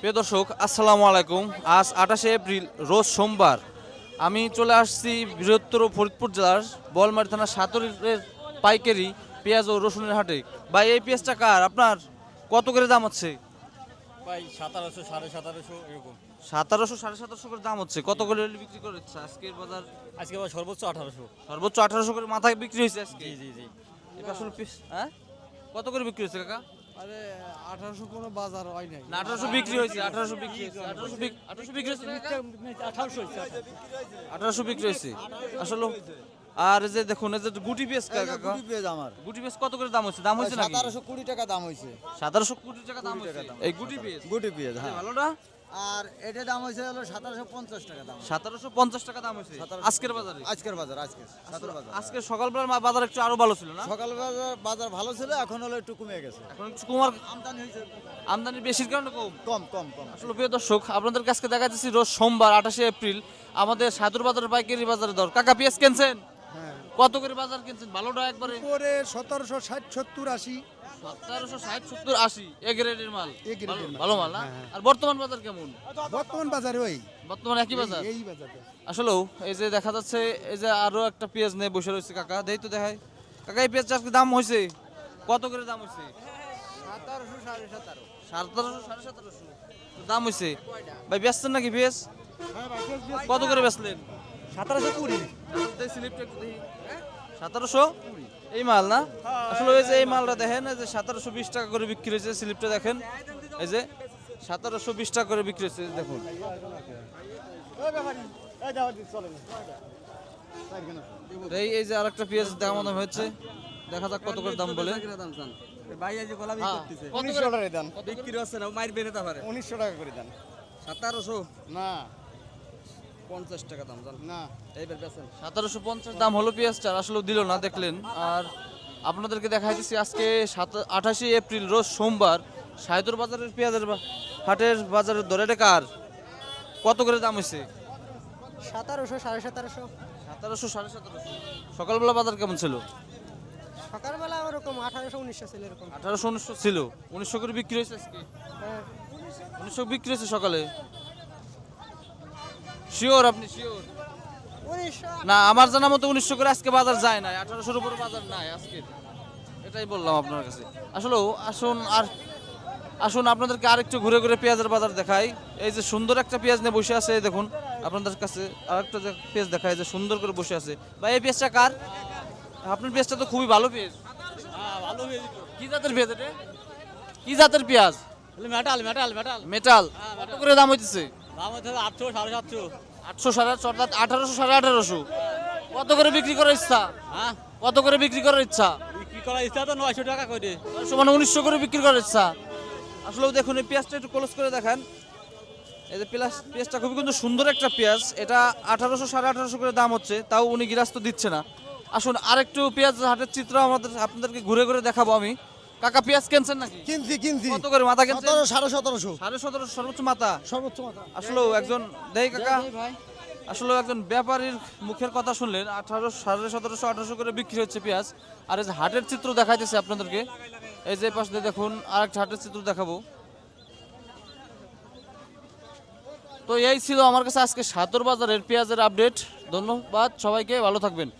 প্রিয় দর্শক আসসালামু আলাইকুম। আজ আঠাশে এপ্রিল রোজ সোমবার। আমি চলে আসছি বৃহত্তর ফরিদপুর জেলার বলমারি থানা সাতরের পাইকারি পেঁয়াজ ও রসুনের হাটে। ভাই এই পেঁয়াজটা কার? আপনার কত করে দাম হচ্ছে? ভাই সতেরোশো সাড়ে সতেরোশো এরকম। সতেরোশো সাড়ে সতেরোশো করে দাম হচ্ছে। কত করে বিক্রি করে আজকের বাজার? আজকে সর্বোচ্চ আঠারোশো। সর্বোচ্চ আঠারোশো করে মাথায় বিক্রি হয়েছে আজকে? জি জি জি। এটা আসলে পিস হ্যাঁ? কত করে বিক্রি হয়েছে কাকা? আরে আঠারোশো কোনো বাজার হয় নাই। না আঠারোশো বিক্রি হয়েছে আঠারোশো বিক্রি হয়েছে আঠারোশো বিক- আঠারোশো বিক্রি হয়েছে? না কাকা? আঠারোশো আঠারোশো। বিক্রি হয়েছে? আসলে আর যে দেখুন এই যে গুটি পেঁয়াজ কাকা গুটি পেঁয়াজ আমার। গুটি পেঁয়াজ কত করে দাম হচ্ছে দাম হইছে নাকি? সতেরোশো কুড়ি টাকা দাম হয়েছে। সতেরোশো কোটি টাকা দাম হইছে এই গুটি পেঁয়াজ। গুটি পেঁয়াজ হ্যাঁ। ভালোটা? আর এটা দাম হয়েছে হলো সতেরোশো পঞ্চাশ টাকা দাম। সতেরোশো পঞ্চাশ টাকা দাম হয়েছে? 1700 আজকের বাজারে? আজকের বাজার আজকে সতেরো বাজার। আজকে সকালবেলার বাজার একটু আরও ভালো ছিল না? সকাল বাজার বাজার ভালো ছিল এখন হলো একটু কমে গেছে। এখন একটু কুমার আমদানি হয়েছে। আমদানি বেশির কারণে কম? কম কম কম। আসলে প্রিয় দর্শক আপনাদের কাছে দেখা যাচ্ছে রোজ সোমবার আঠাশে এপ্রিল আমাদের সাদুর বাজারের পাইকারি বাজারে দর। কাকা পেঁয়াজ কিনছেন? কত করে বাজার কিনছেন? ভালোটা একবারে? পরে সতেরোশো ষাট সত্তর আশি। সতেরোশো ষাট সত্তর আশি। এ গ্রেডের মাল। grade এর ভালো- মাল। ভালো মাল না? হ্যাঁ, হ্যাঁ। আর বর্তমান বাজার কেমন? বর্তমান বাজারে ওই। বর্তমান একই বাজার? এই বাজার আসলেও এই যে দেখা যাচ্ছে এই যে আরও একটা পেঁয়াজ নিয়ে বসে রয়েছে কাকা দেই তো দেখাই। কাকা এই পেঁয়াজটা আজকে দাম হয়েছে? কত করে দাম হয়েছে? সতেরোশো সাড়ে সতেরো। সতেরোশো সাড়ে সতেরোশো। দাম হয়েছে? ভাই বেচছেন নাকি পেঁয়াজ? কত করে বেচলেন? সতেরোশো কুড়ি। স্লিপটা একটু দেখি। সতেরোশো এই মাল না? আসলে ওই যে এই মালটা দেখেন এই যে সতেরোশো বিশ টাকা করে বিক্রি হয়েছে স্লিপটা দেখেন। এই যে সতেরোশো বিশ টাকা করে বিক্রি হয়েছে দেখুন। এই এই যে আরেকটা পেঁয়াজ দাম মনে হয়েছে। দেখা যাক কত করে দাম বলে। ভাই আজ গলা হ্যাঁ, করতেছে। কত করে? টাকা বিক্রি হচ্ছে না মাইর বেড়ে তা পারে। উনিশশো টাকা করে দেন সতেরোশো? না। পঞ্চাশ টাকা দাম জান না। এইবার বেছেন সতেরোশো পঞ্চাশ দাম হলো পেঁয়াজটার আসলে দিল না দেখলেন। আর আপনাদেরকে দেখাইতেছি আজকে সাত আঠাশে এপ্রিল রোজ সোমবার সাহিদুর বাজারের পেঁয়াজের হাটের বাজারের দরে এটা কার? কত করে দাম হয়েছে সতেরোশো সাড়ে সতেরোশো। সতেরোশো সাড়ে সতেরোশো। সকালবেলা বাজার কেমন ছিল? সকালবেলা ওরকম আঠারোশো উনিশশো ছিল এরকম। আঠারোশো উনিশশো ছিল। উনিশশো করে বিক্রি হয়েছে আজকে? হ্যাঁ। উনিশশো বিক্রি হয়েছে সকালে? শিওর আপনি শিওর না আমার জানা মতো উনিশশো করে আজকে বাজার যায় না আঠারোশোর উপরে বাজার নাই আজকে। এটাই বললাম আপনার কাছে। আসলে আসুন আর আসুন আপনাদেরকে আরেকটু ঘুরে ঘুরে পেঁয়াজের বাজার দেখাই। এই যে সুন্দর একটা পেঁয়াজ নিয়ে বসে আছে দেখুন আপনাদের কাছে আরেকটা যে পেঁয়াজ দেখায় যে সুন্দর করে বসে আছে। বা এই পেঁয়াজটা কার? আপনার পেঁয়াজটা তো খুবই ভালো পেঁয়াজ। ভালো হয়ে কি জাতের পেঁয়াজ এটা? কি জাতের পেঁয়াজ? মেটাল মেটাল মেটাল মেটাল কত করে দাম হইতেছে? দাম হচ্ছে আটশো সাড়ে সাতশো। আটশো সাড়ে আটশো অর্থাৎ আঠারোশো সাড়ে আঠারোশো। কত করে বিক্রি করার ইচ্ছা? হ্যাঁ? কত করে বিক্রি করার ইচ্ছা? বিক্রি করার ইচ্ছা তো নয়শো টাকা করে। সমান উনিশশো করে বিক্রি করার ইচ্ছা। আসলেও দেখুন এই পেঁয়াজটা একটু ক্লোজ করে দেখান। এই যে পেঁয়াজ পেঁয়াজটা খুবই কিন্তু সুন্দর একটা পেঁয়াজ। এটা আঠারোশো সাড়ে আঠারোশো করে দাম হচ্ছে তাও উনি গিরাস্ত দিচ্ছে না। আসুন আরেকটু পেঁয়াজ হাটের চিত্র আমাদের আপনাদেরকে ঘুরে ঘুরে দেখাবো আমি। কাকা পেঁয়াজ কিনছেন নাকি? কিনছি কিনছি। কত করে মাথা কিনছেন? সতেরো সাড়ে সতেরোশো। সাড়ে সতেরোশো সর্বোচ্চ মাথা? সর্বোচ্চ মাথা। আসলেও একজন দেই কাকা আসলে একজন ব্যাপারীর মুখের কথা শুনলেন আঠারো সাড়ে সতেরোশো আঠারোশো করে বিক্রি হচ্ছে পেঁয়াজ। আর এই যে হাটের চিত্র দেখাইতেছে আপনাদেরকে এই যে পাশে দেখুন আর একটা হাটের চিত্র দেখাবো। তো এই ছিল আমার কাছে আজকে সাতর বাজারের পেঁয়াজের আপডেট ধন্যবাদ সবাইকে ভালো থাকবেন।